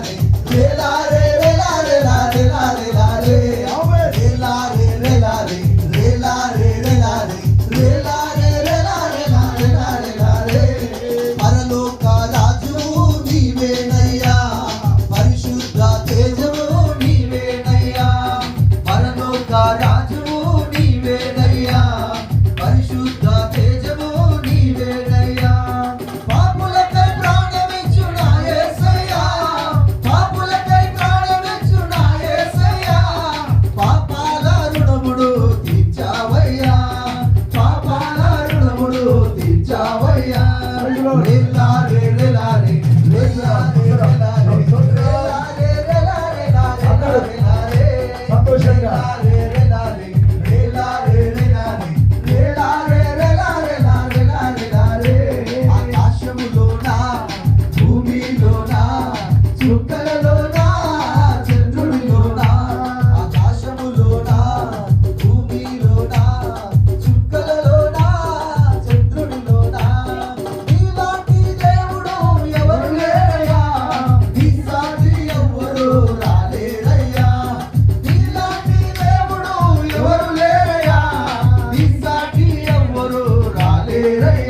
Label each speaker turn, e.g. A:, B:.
A: Real life. Ramudu తెచ్చావయ్యా Hallelujah.